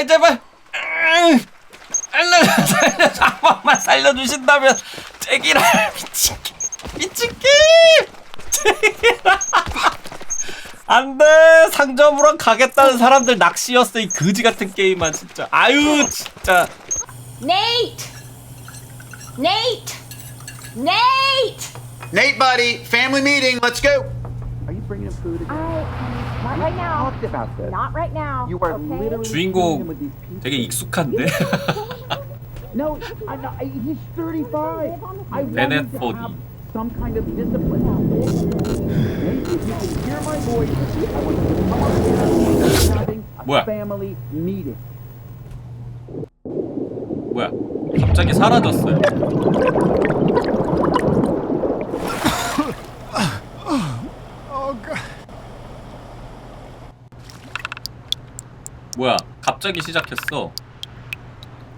아이 제발 음, 알려 살려줘 한 번만 살려주신다면 제기라 미치게 미치게 제기라 안돼 상점으로 가겠다는 사람들 낚시였어 이 거지 같은 게임만 진짜 아유 진짜 Nate! Nate! Nate! Nate, buddy, family meeting. Let's go. Are you bringing food again? I, not right now. Talked about this. Not right now. You are okay? literally 주인공 with these. 되게 익숙한데 No, I know. I- He's 35. I want Bennett him to Foddy. have some kind of discipline. Nate, if you can hear my voice, I want you to come up here. We're having a 뭐야? family meeting. 뭐야 갑자기 사라졌어요 뭐야 갑자기 시작했어.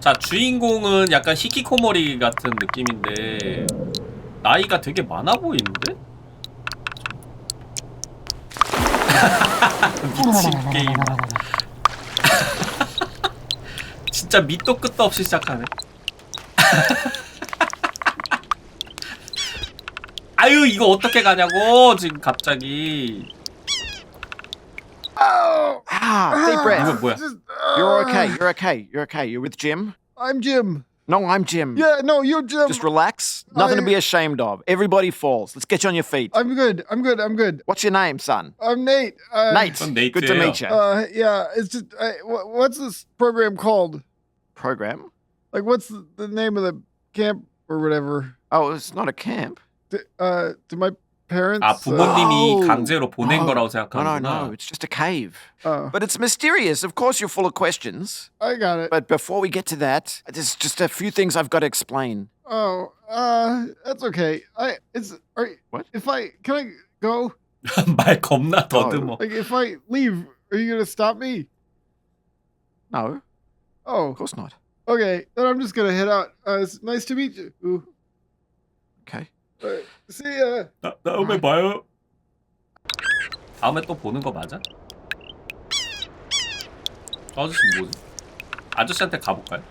자 주인공은 약간 히키코모리 같은 느낌인데 나이가 되게 많아 보이는데? 미친 게임. 진짜 밑도 끝도 없이 시작하네. 아유 이거 어떻게 가냐고 지금 갑자기 Ah, ah, deep breath. breath. Just, uh, You're okay. You're okay. You're okay. You're with Jim. I'm Jim. No, I'm Jim. Yeah, no, you're Jim. Just relax. Nothing I- to be ashamed of. Everybody falls. Let's get you on your feet. I'm good. I'm good. I'm good. What's your name, son? I'm Nate. Uh, Nate. I'm Nate, Good to meet you. Uh, yeah, it's just I, wh- what's this program called? Program? Like, what's the, the name of the camp or whatever? Oh, it's not a camp. D- uh, did my parents. 아 부모님이 Oh. 강제로 보낸 Oh. 거라고 No, no, 생각하는구나 no. It's just a cave. Uh, uh, But it's mysterious. Of course, you're full of questions. I got it. But before we get to that, there's just a few things I've got to explain. Oh, uh, that's okay. I it's are What? if I can I go? 말 겁나 더듬어 Like, if I leave, are you gonna stop me? No, Oh, of course not. okay. Then I'm just gonna head out. Uh, it's nice to meet you. Ooh. Okay. Uh, see ya. 나, 다음에 봐요 다음에 또 보는 거 맞아? 저 아저씨 뭐지? 아저씨한테 가볼까요?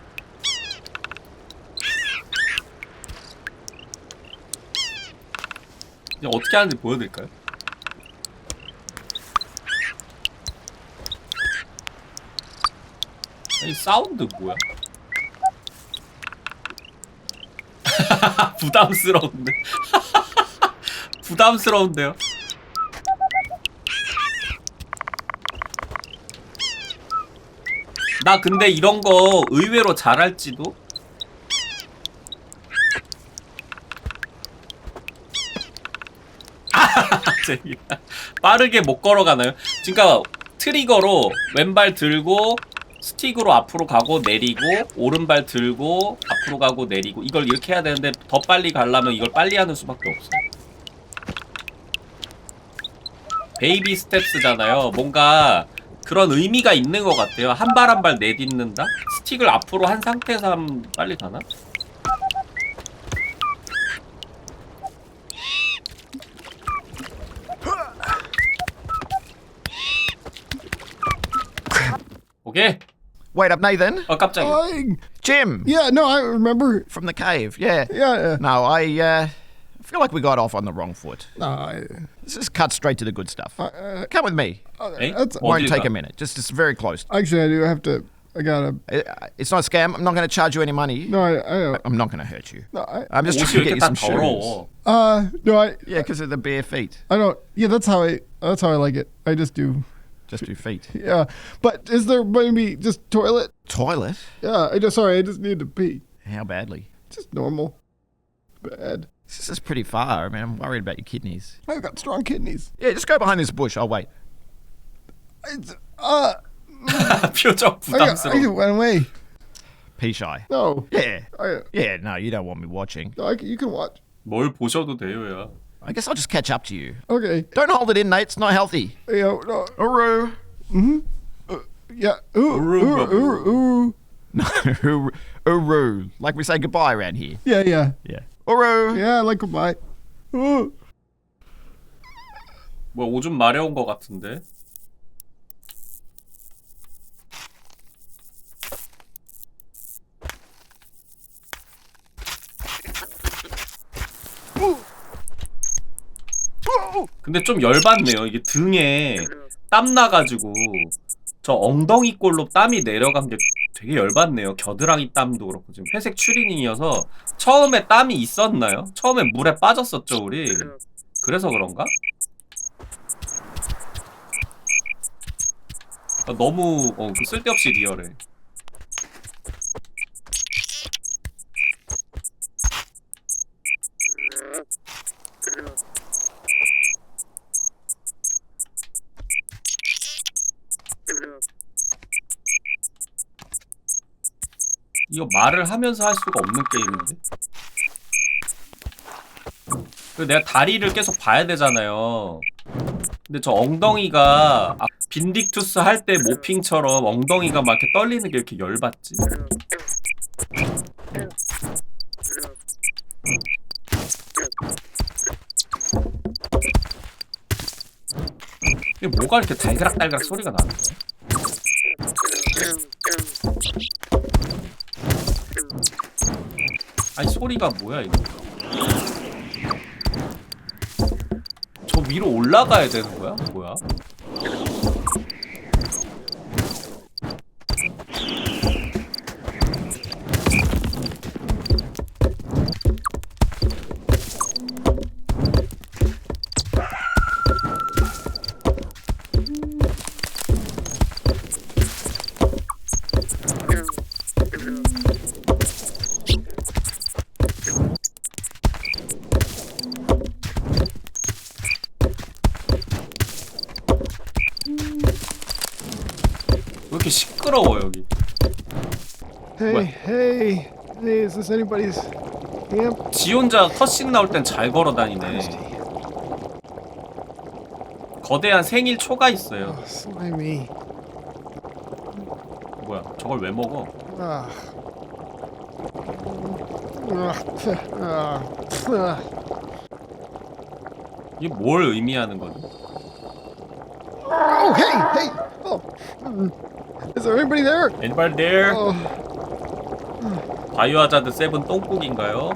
이제 어떻게 하는지 보여드릴까요? 이 사운드 뭐야? 부담스러운데 부담스러운데요? 나 근데 이런 거 의외로 잘할지도? 빠르게 못 걸어가나요? 그러니까 트리거로 왼발 들고 스틱으로 앞으로 가고 내리고 오른발 들고 앞으로 가고 내리고 이걸 이렇게 해야 되는데 더 빨리 가려면 이걸 빨리 하는 수밖에 없어. 베이비 스텝스잖아요. 뭔가 그런 의미가 있는 것 같아요. 한 발 한 발 내딛는다? 스틱을 앞으로 한 상태에서 하면 빨리 가나? 오케이. Wait up, Nathan. 어 깜짝이야. I, Jim yeah, no, I remember. from the cave. Yeah. Yeah. No, I uh, feel like we got off on the wrong foot. No, I, Let's just cut straight to the good stuff. uh, Come with me. 에이? that's Won't 어딜 take 가? a minute. Just it's very close. actually I do have to. I gotta. Uh, It's not a scam. I'm not going to charge you any money. No, I, I don't. I'm not going to hurt you. No, I. I'm just 옷이 trying 왜 to 이렇게 get you 다 some shoes. 더러워? Uh, no, I. Yeah, because of the bare feet. I don't. Yeah, that's how I. That's how I like it. I just do. Just your feet. Yeah, but is there maybe just toilet? Toilet? Yeah, I just sorry. I just need to pee. How badly? Just normal. Bad. This is pretty far. I mean, I'm worried about your kidneys. I've got strong kidneys. Yeah, just go behind this bush. I'll wait. It's, uh, 표정 I got, I 부담스러워. got went away. Pea shy. No, Yeah. I. Yeah, no, you don't want me watching. No, I can, you can watch. 뭘 보셔도 돼요야. I guess I'll just catch up to you. Okay. Don't hold it in, Nate. It's not healthy. Yeah. No. Uru. Yeah. Ooh. Ooh, Ooh. Ooh. Ooh. No, uru. Uru. Like we say goodbye around here. Yeah. Yeah. Yeah. Uru. Yeah. I like goodbye. Ooh. 뭐 오줌 마려운 것 같은데. 근데 좀 열받네요. 이게 등에 땀 나가지고 저 엉덩이 꼴로 땀이 내려간 게 되게 열받네요. 겨드랑이 땀도 그렇고 지금 회색 추리닝이어서 처음에 땀이 있었나요? 처음에 물에 빠졌었죠 우리. 그래서 그런가? 아, 너무 어, 그 쓸데없이 리얼해. 이거 말을 하면서 할 수가 없는 게임인데. 그 내가 다리를 계속 봐야 되잖아요. 근데 저 엉덩이가 아, 빈딕투스 할 때 모핑처럼 엉덩이가 막 이렇게 떨리는 게 이렇게 열받지. 이게 뭐가 이렇게 달그락달그락 소리가 나는 거야? 아니 소리가 뭐야 이거? 저 위로 올라가야 되는 거야? 뭐야? Hey, What? hey, hey, is this anybody's camp? 지 혼자 컷신 나올 땐 잘 걸어 다니네. 거대한 생일 초가 있어요. Oh, slimy. 뭐야? 저걸 왜 먹어? Ah. Ah, ah, ah. 이게 뭘 의미하는 거지? Oh, hey, hey! Oh, mm. is there anybody there? Anybody there? Oh, 바이오하자드 7 똥국인가요?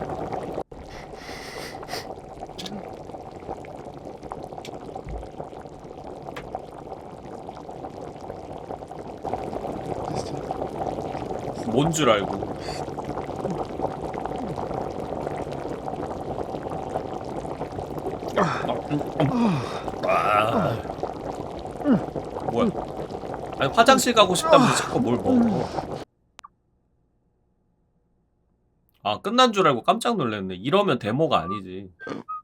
뭔 줄 알고 아. 뭐야 아니 화장실 가고 싶다면서 자꾸 뭘 먹어 끝난 줄 알고 깜짝 놀랐네 이러면 데모가 아니지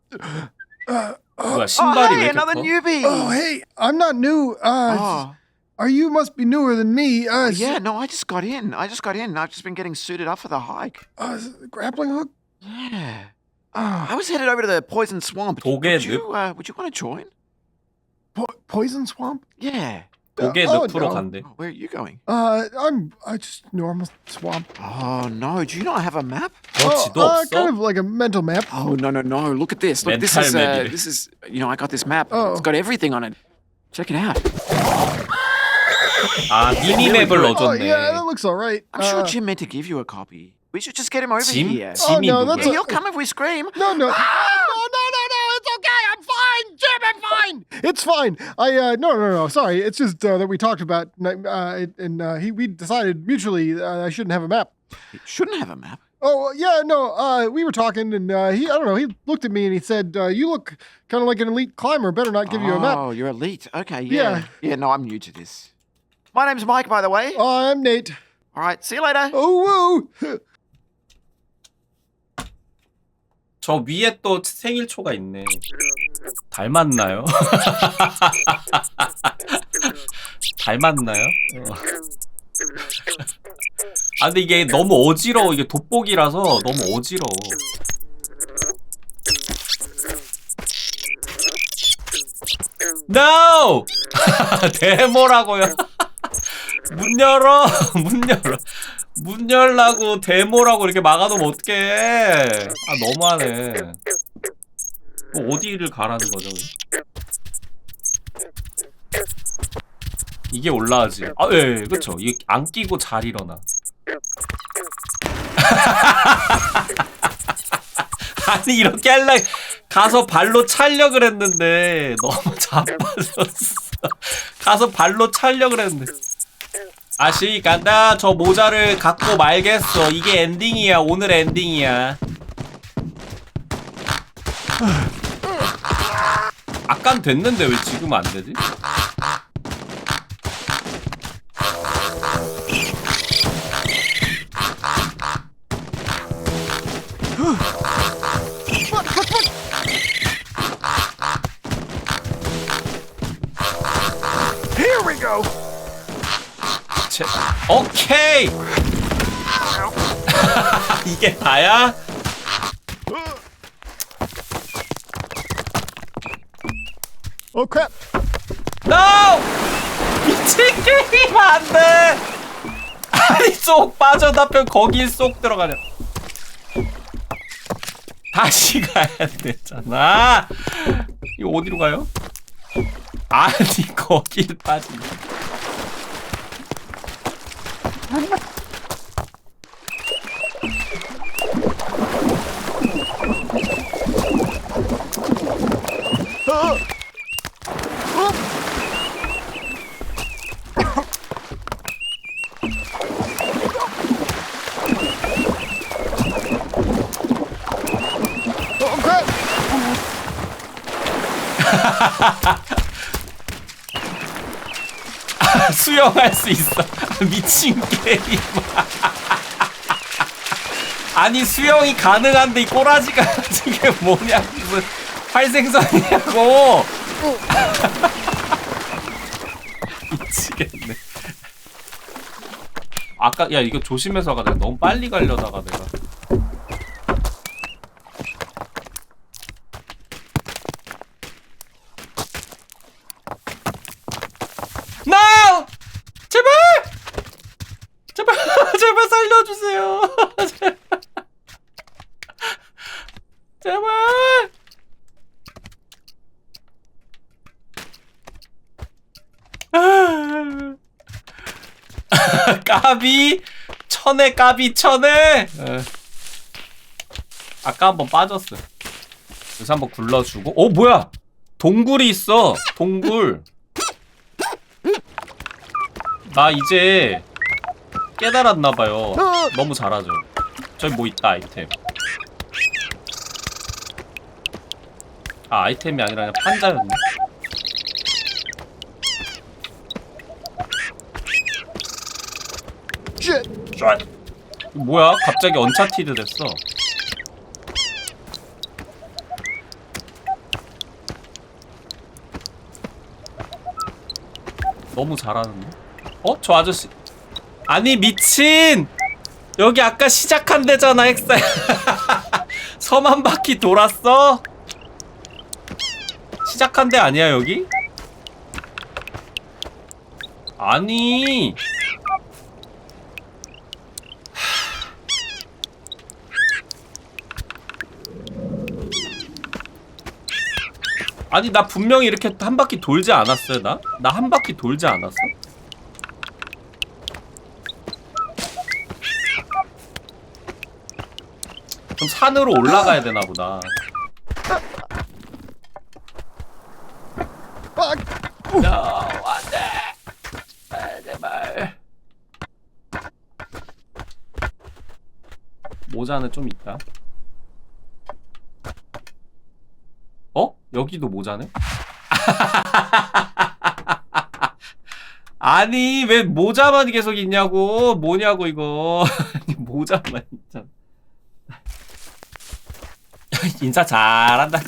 뭐야 신발이 왜 이렇게 커? newbie. oh, hey, I'm not new. Uh, Oh, are you must be newer than me? Uh, s- yeah, no, I just got in. I just got in. I've just been getting suited up for the hike. uh, s- grappling hook. Yeah. Ah, I was headed over to the poison swamp. 독의 Would you, uh, would you want to join? po- poison swamp. Yeah. 독의 Oh, 늪으로 no. 간대 Oh, where are you going? Uh, I'm I just normal swamp. Oh, no. Do you not have a map? 너 Oh, 지도 uh, 없어? kind of like a mental map. Oh, no, no, no. Look at this. Look, this Mental is, uh, maybe. this is, you know, I got this map. Oh. It's got everything on it. Check it out. 아 미니맵을 Oh, 넣어줬네 yeah, that looks all right. I'm sure Uh, Jim meant to give you a copy. We should just get him over 짐? here. 짐이 Oh, no, 누구야? that's Yeah, he'll come if we scream. No, no, no, no, no, no. no, it's okay. I'm fine, Jim. I'm fine. It's fine. I uh, no, no, no. Sorry. It's just uh, that we talked about, uh, and uh, he we decided mutually uh, I shouldn't have a map. He shouldn't have a map. Oh yeah, no. Uh, we were talking, and uh, he I don't know. He looked at me and he said, uh, "You look kind of like an elite climber. Better not give you a map." Oh, you're elite. Okay, Yeah. yeah. Yeah, no, I'm new to this. My name's Mike, by the way. I'm Nate. All right, see you later. Oh woo. 저 위에 또 생일 초가 있네 닮았나요? 닮았나요? 어. 아 근데 이게 너무 어지러워 이게 돋보기라서 너무 어지러워 NO! 데모라고요 문 열어 문 열어 문 열라고 데모라고 이렇게 막아놓으면 어떡해? 아 너무하네. 뭐 어디를 가라는 거죠 이게 올라가지. 아예 예, 그쵸. 이게 안 끼고 잘 일어나. 아니 이렇게 할라 가서 발로 찰려고 했는데. 너무 자빠졌어. 가서 발로 찰려고 했는데. 아시 간다. 저 모자를 갖고 말겠어. 이게 엔딩이야. 오늘 엔딩이야. 아깐 됐는데 왜 지금 안 되지? 오케이. 이게 다야? Oh crap! No! 미친 게임 안 돼! 아니, 쏙 빠져나면 거기 쏙 들어가려. 다시 가야 되잖아. 이거 어디로 가요? 아니, 거길. Oh 수영할 수 있어. 미친 게임. 아니 수영이 가능한데 이 꼬라지가 지금 뭐냐 무슨 활생선이냐고. 미치겠네. 아까 야 이거 조심해서 가. 내가 너무 빨리 가려다가 내가. No! 제발! 제발, 제발 살려주세요. 제발. 제발. 까비 천에 까비 천에 어. 아까 한번 빠졌어 그래서 한번 굴러주고 어 뭐야 동굴이 있어 동굴 나 이제 깨달았나봐요. 너무 잘하죠. 저기 뭐 있다, 아이템. 아, 아이템이 아니라 그냥 판자였네. 쫙. 이거 뭐야? 갑자기 언차티드 됐어. 너무 잘하는데? 어? 저 아저씨 아니 미친! 여기 아까 시작한 데잖아 엑사 섬한 바퀴 돌았어? 시작한 데 아니야 여기? 아니 아니 나 분명히 이렇게 한 바퀴 돌지 않았어요 나? 나 한 바퀴 돌지 않았어? 그럼 산으로 올라가야 되나 보다 모자는 좀 있다 어? 여기도 모자네? 아니 왜 모자만 계속 있냐고 뭐냐고 이거 모자만 있잖아 인사 잘한다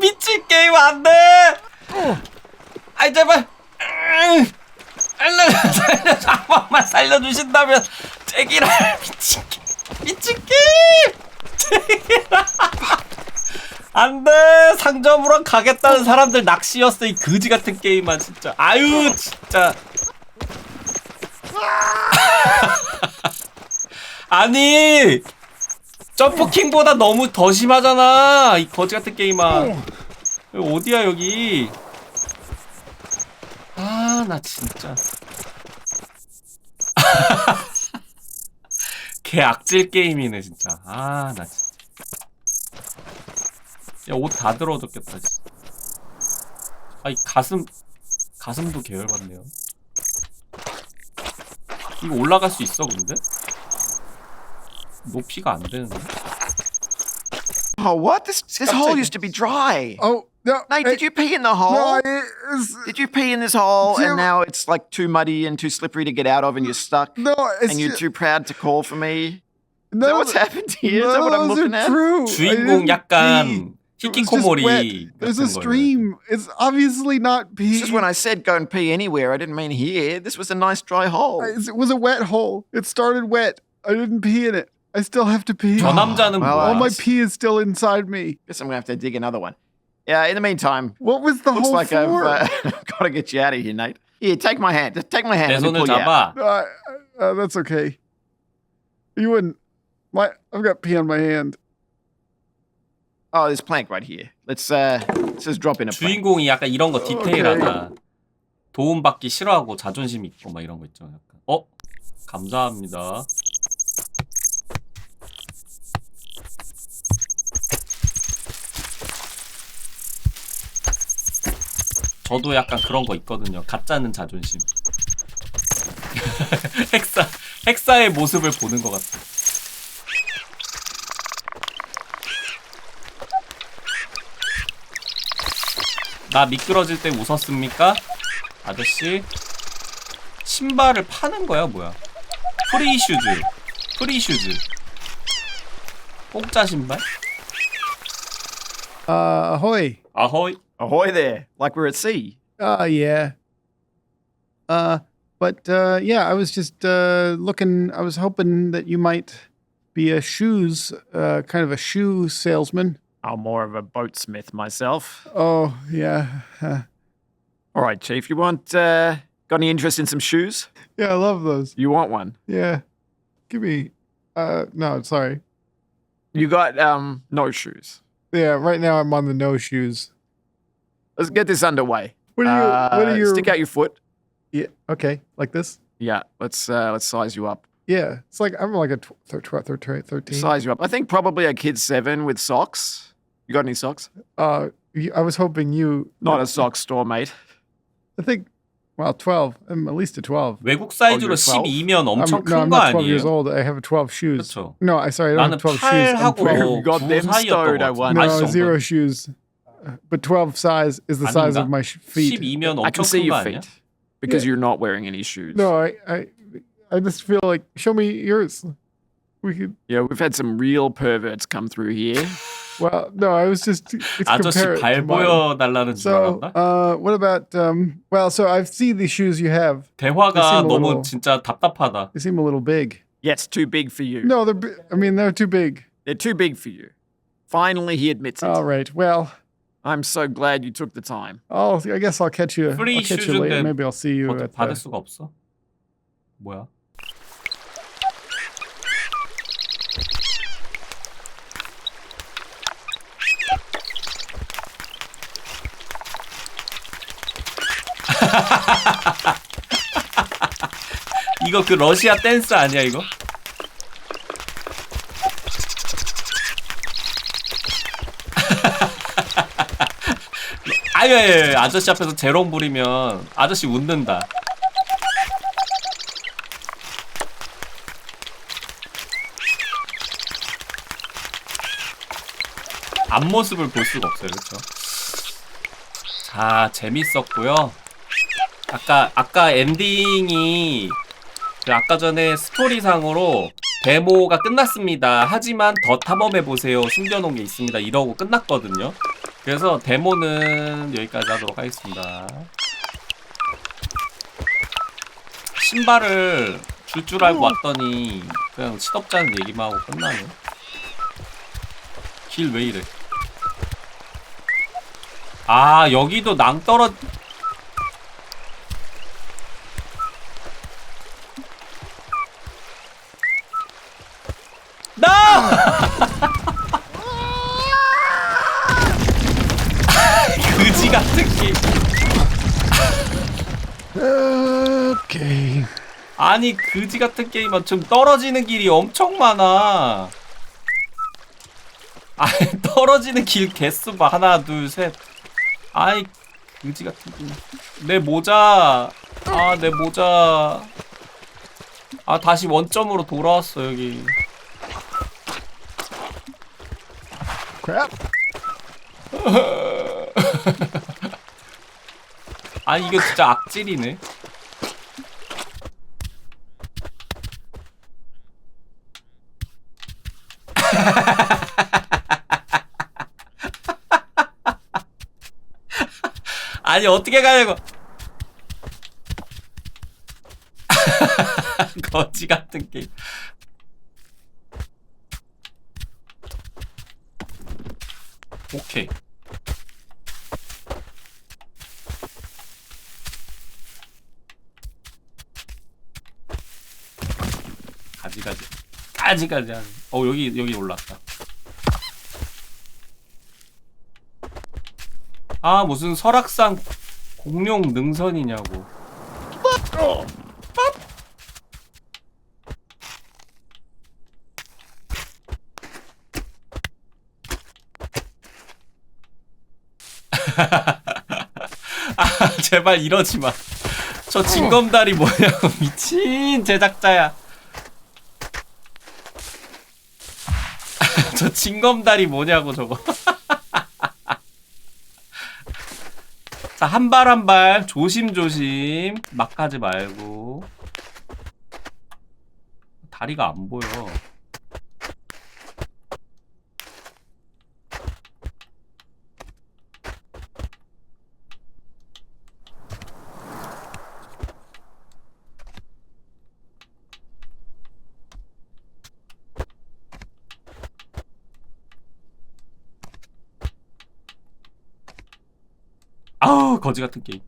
미친 게임 안 돼. 아이 제발. 음, 살려 살려 한 번만 살려주신다면 제기랄 미친 게 미친 게임. 제기랄. 안돼. 상점으로 가겠다는 사람들 낚시였어 이 거지 같은 게임만 진짜. 아유 진짜. 아니 점프킹보다 너무 더 심하잖아 이 거지 같은 게임아 어디야 여기? 나 진짜. 개 악질 게임이네 진짜. 아 나 진짜. 야옷 다 들어줬겠다. 진짜. 아이 가슴 가슴도 계열받네요. 이거 올라갈 수 있어 근데? 높이가 안 되는데? Oh, what? This this hole used to be dry. Oh no, Nate, did you pee in the hole? No, I, it's, Did you pee in this hole Jim- and now it's like too muddy and too slippery to get out of and you're stuck? no, it's and you're ju- too proud to call for me? Is no, that what's happened here? Is that what I'm those looking are at? True. I 주인공 didn't 약간 pee. It was just 히키코모리 wet. There's a 같은 거예요. stream. It's obviously not pee. This is when I said go and pee anywhere. I didn't mean here. This was a nice dry hole. It was a wet hole. It started wet. I didn't pee in it. I still have to pee. 저 남자는 Well, 뭐야? All my pee is still inside me. Guess I'm gonna have to dig another one. Yeah. In the meantime, What was the looks whole like I've for? uh, got to get you out of here, Nate. Here, take my hand. Just take my hand. 내 Let me 손을 pull you out. 잡아. Uh, uh, that's okay. You wouldn't. My, I've got pee on my hand. Oh, there's plank right here. Let's uh, let's just drop in a plank. 주인공이 약간 이런 거 디테일하다. 도움받기 싫어하고 자존심 있고 막 이런 거 있죠. 약간. 어? 감사합니다. 저도 약간 그런 거 있거든요. 가짜는 자존심. 헥사 헥사의 모습을 보는 것 같아. 나 미끄러질 때 웃었습니까? 아저씨 신발을 파는 거야 뭐야? 프리 슈즈 프리 슈즈 공짜 신발? Uh, ahoy. Ahoy. Ahoy there. Like we're at sea. Uh, yeah. Uh, but uh, yeah, I was just uh, looking. I was hoping that you might be a shoes, uh, kind of a shoe salesman. I'm more of a boatsmith myself. Oh yeah. All right, Chief. You want uh, got any interest in some shoes? Yeah, I love those. You want one? Yeah. Give me. Uh, no, sorry. You got um no shoes. Yeah, right now I'm on the no shoes. Let's get this underway. What are you? what Uh, are your? Stick out your foot. Yeah. Okay, like this. Yeah. Let's uh, let's size you up. Yeah, it's like I'm like a tw- thir- tw- thir- thir- thirteen. Size you up. I think probably a kid seven with socks. You got any socks? Uh, I was hoping you. Not a sock store, mate. I think. Well, twelve. I'm at least a twelve. 외국 사이즈로 어, 12? 12면 I'm, 엄청 no, I'm 큰 거 not 12 years 아니에요? old. I have 12 shoes. 그렇죠. No, I sorry, I don't 나는 have 12 shoes. I'm 12. 8하고 You got 9 them 사이였던 stowed, I 것 wonder. 같아. No, 아직 zero 정도. shoes. Uh, But 12 size is the size 아닌가? of my sh- feet. 12면 I can 엄청 see 큰 거 your 아니야? feet because you're not wearing any shoes. No, I, I, I just feel like show me yours. We could. Yeah, we've had some real perverts come through here. Well, no, I was just. It's 아저씨 compare it 발 to mine. 보여달라는 줄 So, 알았나? uh, what about? Um, well, so I see the shoes you have. 대화가 they seem a 너무 little- 진짜 답답하다. They seem a little big. Yeah, it's too big for you. No, they're. bi- I mean, they're too big. They're too big for you. Finally, he admits it. All right. Well, I'm so glad you took the time. I'll. I guess I'll catch you. Free I'll catch you later. shoes인데 Maybe I'll see you 어떻게 at. 받을 The, 수가 없어? 뭐야? 이거 그 러시아 댄스 아니야 이거? 아유, 아저씨 앞에서 재롱 부리면 아저씨 웃는다. 앞모습을 볼 수가 없어요, 그렇죠? 자, 재밌었고요. 아까 아까 엔딩이 그 아까 전에 스토리상으로 데모가 끝났습니다. 하지만 더 탐험해 보세요. 숨겨놓은 게 있습니다. 이러고 끝났거든요. 그래서 데모는 여기까지 하도록 하겠습니다. 신발을 줄줄 알고 왔더니 그냥 시덥잖은 얘기만 하고 끝나네. 길 왜 이래? 아 여기도 낭떨어 그지 같은 게. Okay. 아니 그지 같은 게임은 좀 떨어지는 길이 엄청 많아. 아니 떨어지는 길 개수 봐 하나 둘 셋. 아이 그지 같은 게임. 내 모자. 아 내 모자. 아 다시 원점으로 돌아왔어 여기. Crap. 아니 이거 진짜 악질이네. 아니 어떻게 가냐고. 거지 같은 게임. 오케이. 가지가지 가지가지 하는 어 여기 여기 올랐다. 아 무슨 설악산 공룡 능선이냐고. 아 제발 이러지 마 저 징검다리 뭐냐고 미친 제작자야 저 징검다리 뭐냐고 저거. 자, 한 발 한 발 조심조심 막 가지 말고. 다리가 안 보여. 거지 같은 게임.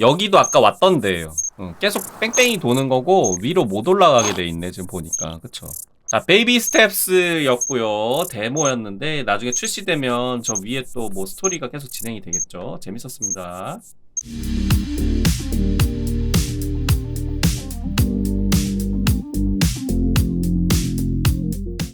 여기도 아까 왔던 데예요. 응, 계속 뺑뺑이 도는 거고 위로 못 올라가게 돼 있네 지금 보니까 그쵸? 자 베이비 스텝스였고요 데모였는데 나중에 출시되면 저 위에 또 뭐 스토리가 계속 진행이 되겠죠. 재밌었습니다.